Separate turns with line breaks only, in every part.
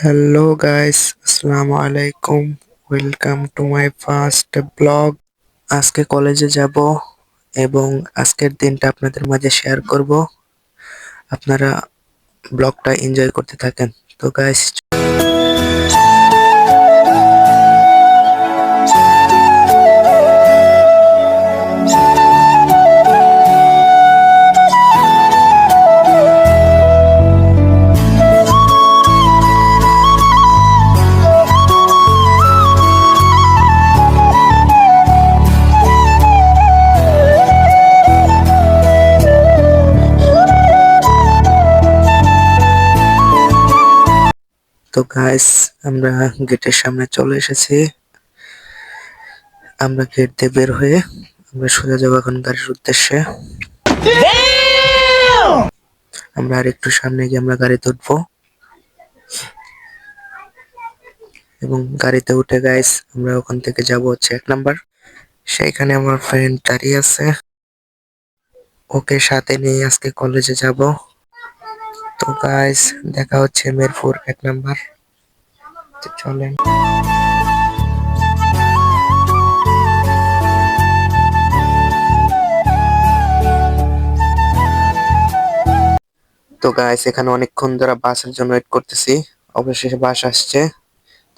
Hello guys আসসালামু আলাইকুম welcome to my first blog আজকে কলেজে যাব এবং আজকের দিনটা আপনাদের মাঝে শেয়ার করব। আপনারা ব্লগটা এনজয় করতে থাকেন। তো গাইস তো গাইস আমরা গেটের সামনে চলে এসেছি। আমরা গেট দিয়ে বের হয়ে আমরা সোজা যাব এখন গাড়ির উদ্দেশ্যে। আমরা আর একটু সামনে গিয়ে আমরা গাড়িতে উঠবো এবং গাড়িতে উঠে গাইস আমরা ওখান থেকে যাব হচ্ছে এক নাম্বার। সেইখানে আমার ফ্রেন্ড দাঁড়িয়ে আছে। ওকে সাথে নিয়ে আজকে কলেজে যাব। তো গাইস দেখা হচ্ছে মিরপুর, এক নাম্বার। চলেন। তো গাইস এখানে অনেকক্ষণ ধরে বাসের জন্য ওয়েট করতেছি। অবশেষে বাস আসছে।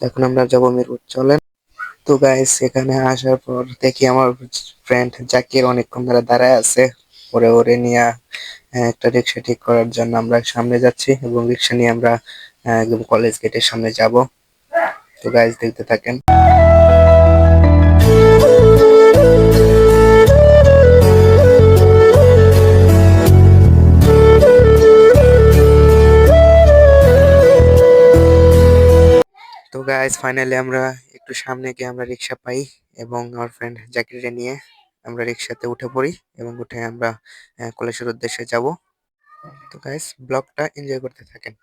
এখন আমরা যাব মিরপুর, চলেন। তো গাইস এখানে আসার পর দেখি আমার ফ্রেন্ড জাকির অনেকক্ষণ ধরে দাঁড়ায় আছে। ওরে ওরে নিয়ে। একটা রিক্সা ঠিক করার জন্য আমরা সামনে যাচ্ছি এবং রিক্সা নিয়ে আমরা একদম কলেজ গেটের সামনে যাব। তো গাইস দেখতে থাকেন। তো গাইস ফাইনালি আমরা একটু সামনে গিয়ে আমরা রিক্সা পাই এবং আমার ফ্রেন্ড জাকিরে নিয়ে। আমরা রিক্সাতে উঠে পড়ি এবং উঠে আমরা কলেশ্বর উদ্দেশ্যে যাব। তো গাইস ব্লগটা এনজয় করতে থাকেন।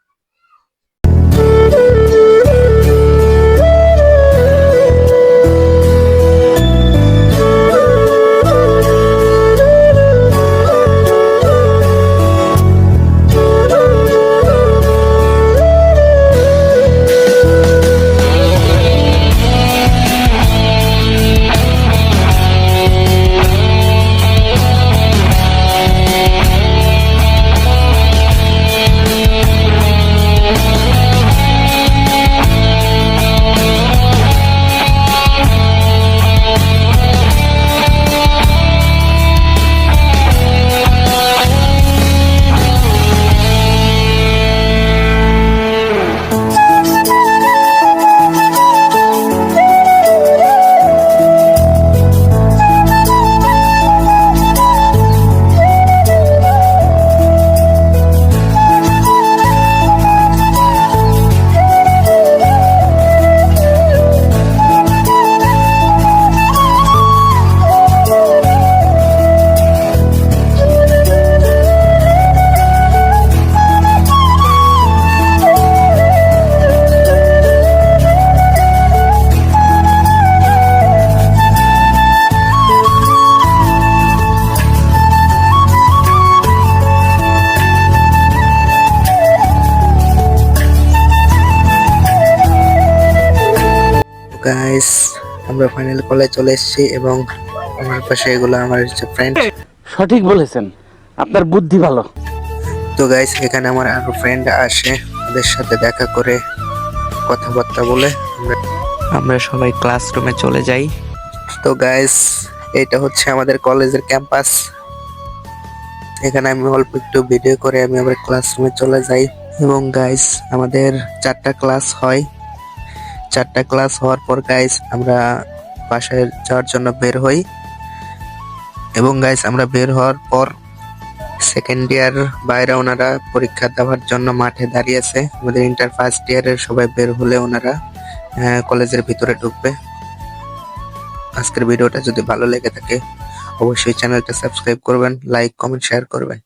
গাইস আমরা ফাইনাল কলেজ চলে এসেছি এবং আমার পাশে এগুলো আমার হচ্ছে ফ্রেন্ড
সঠিক বলেছেন। আপনার বুদ্ধি ভালো।
তো গাইস এখানে আমার আরও ফ্রেন্ড আসে ওদের সাথে দেখা করে কথাবার্তা বলে আমরা- আমরা সবাই ক্লাসরুমে চলে যাই। তো গাইস এটা হচ্ছে আমাদের কলেজের ক্যাম্পাস এখানে আমি অল্প একটু ভিডিও করে আমি আমার ক্লাসরুমে চলে যাই। এবং গাইস আমাদের চারটা ক্লাস হয়। চারটা ক্লাস হওয়ার পর গাইস আমরা বাসায় যাওয়ার জন্য বের হই। এবং গাইস আমরা বের হওয়ার পর সেকেন্ড ইয়ার বাইরে ওনারা পরীক্ষা দেওয়ার জন্য মাঠে দাঁড়িয়ে আছে। আমাদের ইন্টার ফার্স্ট ইয়ারের সবাই বের হলে ওনারা কলেজের ভিতরে ঢুকবে। আজকের ভিডিওটা যদি ভালো লেগে থাকে, অবশ্যই চ্যানেলটা সাবস্ক্রাইব করবেন লাইক কমেন্ট শেয়ার করবেন।